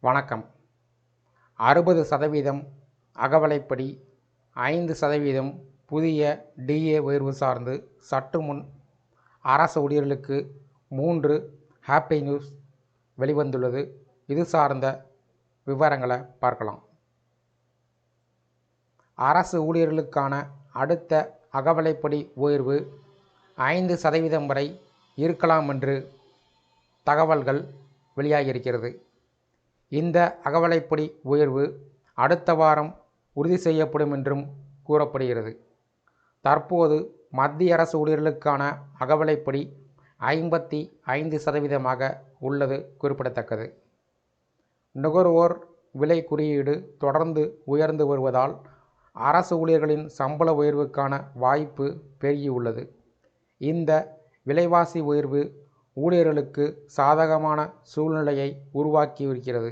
வணக்கம். அறுபது சதவீதம் அகவலைப்படி ஐந்து சதவீதம் புதிய டிஏ உயர்வு சார்ந்து சற்று முன் அரசு ஊழியர்களுக்கு மூன்று ஹாப்பி நியூஸ் வெளிவந்துள்ளது. இது சார்ந்த விவரங்களை பார்க்கலாம். அரசு ஊழியர்களுக்கான அடுத்த அகவலைப்படி உயர்வு ஐந்து சதவீதம் வரை இருக்கலாம் என்று தகவல்கள் வெளியாகியிருக்கிறது. இந்த அகவலைப்படி உயர்வு அடுத்த வாரம் உறுதி செய்யப்படும் என்றும் கூறப்படுகிறது. தற்போது மத்திய அரசு ஊழியர்களுக்கான அகவலைப்படி ஐம்பத்தி ஐந்து சதவீதமாக உள்ளது குறிப்பிடத்தக்கது. நுகர்வோர் விலை குறியீடு தொடர்ந்து உயர்ந்து வருவதால் அரசு ஊழியர்களின் சம்பள உயர்வுக்கான வாய்ப்பு பெருகியுள்ளது. இந்த விலைவாசி உயர்வு ஊழியர்களுக்கு சாதகமான சூழ்நிலையை உருவாக்கியிருக்கிறது.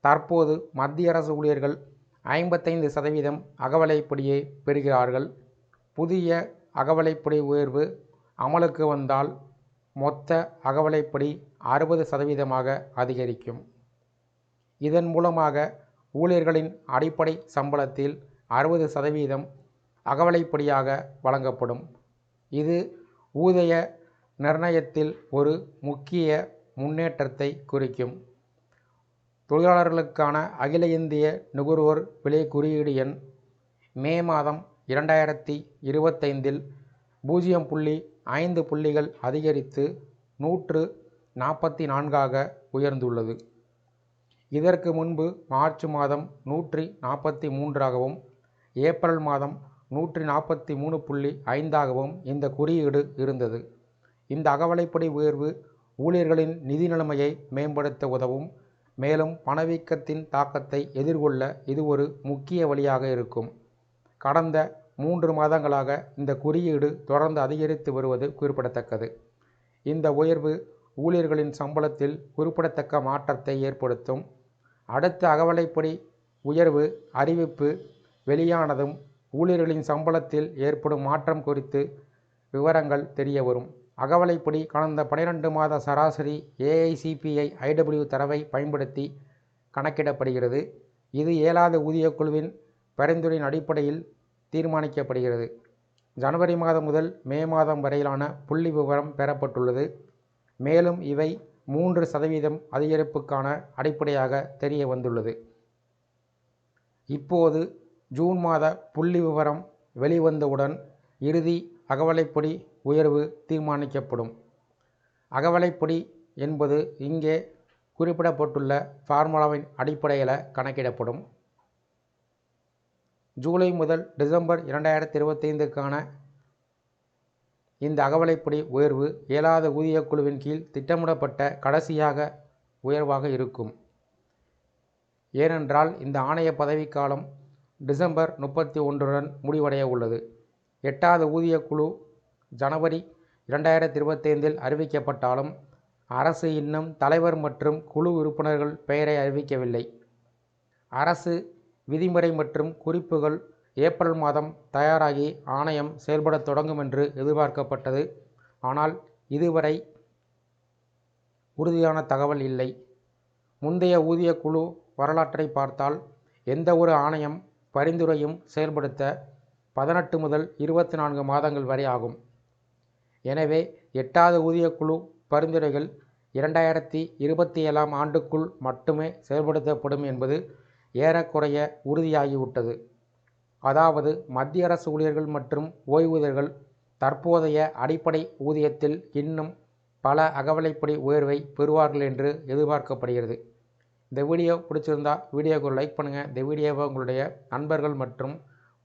தற்போது மத்திய அரசு ஊழியர்கள் ஐம்பத்தைந்து சதவீதம் அகவலைப்படியே பெறுகிறார்கள். புதிய அகவலைப்படி உயர்வு அமலுக்கு வந்தால் மொத்த அகவலைப்படி அறுபது சதவீதமாக அதிகரிக்கும். இதன் மூலமாக ஊழியர்களின் அடிப்படை சம்பளத்தில் அறுபது சதவீதம் அகவலைப்படியாக வழங்கப்படும். இது ஊதிய நிர்ணயத்தில் ஒரு முக்கிய முன்னேற்றத்தை குறிக்கும். தொழிலாளர்களுக்கான அகில இந்திய நுகர்வோர் விலை குறியீடு எண் மே மாதம் இரண்டாயிரத்தி இருபத்தைந்தில் பூஜ்ஜியம் புள்ளி ஐந்து புள்ளிகள் அதிகரித்து நூற்று நாற்பத்தி நான்காக உயர்ந்துள்ளது. இதற்கு முன்பு மார்ச் மாதம் நூற்றி நாற்பத்தி மூன்றாகவும் ஏப்ரல் மாதம் நூற்றி நாற்பத்தி மூணு புள்ளி ஐந்தாகவும் இந்த குறியீடு இருந்தது. இந்த அகவலைப்படி உயர்வு ஊழியர்களின் நிதி நிலைமையை மேம்படுத்த உதவும் மேலும் பணவீக்கத்தின் தாக்கத்தை எதிர்கொள்ள இது ஒரு முக்கிய வழியாக இருக்கும். கடந்த மூன்று மாதங்களாக இந்த குறியீடு தொடர்ந்து அதிகரித்து வருவது குறிப்பிடத்தக்கது. இந்த உயர்வு ஊழியர்களின் சம்பளத்தில் குறிப்பிடத்தக்க மாற்றத்தை ஏற்படுத்தும். அடுத்த அகவலைப்படி உயர்வு அறிவிப்பு வெளியானதும் ஊழியர்களின் சம்பளத்தில் ஏற்படும் மாற்றம் குறித்து விவரங்கள் தெரிய வரும். அகவலைப்படி கடந்த பனிரெண்டு மாத சராசரி ஏஐசிபிஐ ஐடபிள்யூ தரவை பயன்படுத்தி கணக்கிடப்படுகிறது. இது ஏழாவது ஊதியக் குழுவின் பரிந்துரையின் அடிப்படையில் தீர்மானிக்கப்படுகிறது. ஜனவரி மாதம் முதல் மே மாதம் வரையிலான புள்ளி விவரம் பெறப்பட்டுள்ளது. மேலும் இவை மூன்று சதவீதம் அதிகரிப்புக்கான அடிப்படையாக தெரிய வந்துள்ளது. இப்போது ஜூன் மாத புள்ளி விவரம் வெளிவந்தவுடன் இறுதி அகவலைப்பொடி உயர்வு தீர்மானிக்கப்படும். அகவலைப்பொடி என்பது இங்கே குறிப்பிடப்பட்டுள்ள ஃபார்முலாவின் அடிப்படையில் கணக்கிடப்படும். ஜூலை முதல் டிசம்பர் இரண்டாயிரத்தி இருபத்தைந்துக்கான இந்த அகவலைப்படி உயர்வு ஏழாவது ஊதியக் குழுவின் கீழ் திட்டமிடப்பட்ட கடைசியாக உயர்வாக இருக்கும். ஏனென்றால் இந்த ஆணைய பதவிக்காலம் டிசம்பர் முப்பத்தி ஒன்றுடன் முடிவடைய உள்ளது. எட்டாவது ஊதியக் குழு ஜனவரி இரண்டாயிரத்தி இருபத்தைந்தில் அறிவிக்கப்பட்டாலும் அரசு இன்னும் தலைவர் மற்றும் குழு உறுப்பினர்கள் பெயரை அறிவிக்கவில்லை. அரசு விதிமுறை மற்றும் குறிப்புகள் ஏப்ரல் மாதம் தயாராகி ஆணையம் செயல்படத் தொடங்கும் என்று எதிர்பார்க்கப்பட்டது. ஆனால் இதுவரை உறுதியான தகவல் இல்லை. முந்தைய ஊதிய குழு வரலாற்றை பார்த்தால் எந்த ஒரு ஆணையம் பரிந்துரையும் செயல்படுத்த பதினெட்டு முதல் இருபத்தி நான்கு மாதங்கள் வரை ஆகும். எனவே எட்டாவது ஊதியக்குழு பரிந்துரைகள் இரண்டாயிரத்தி இருபத்தி ஏழாம் ஆண்டுக்குள் மட்டுமே செயல்படுத்தப்படும் என்பது ஏறக்குறைய உறுதியாகிவிட்டது. அதாவது மத்திய அரசு ஊழியர்கள் மற்றும் ஓய்வூதியர்கள் தற்போதைய அடிப்படை ஊதியத்தில் இன்னும் பல அகவலைப்படி உயர்வை பெறுவார்கள் என்று எதிர்பார்க்கப்படுகிறது. இந்த வீடியோ பிடிச்சிருந்தா வீடியோவுக்கு லைக் பண்ணுங்கள் இந்த வீடியோவை உங்களுடைய நண்பர்கள் மற்றும்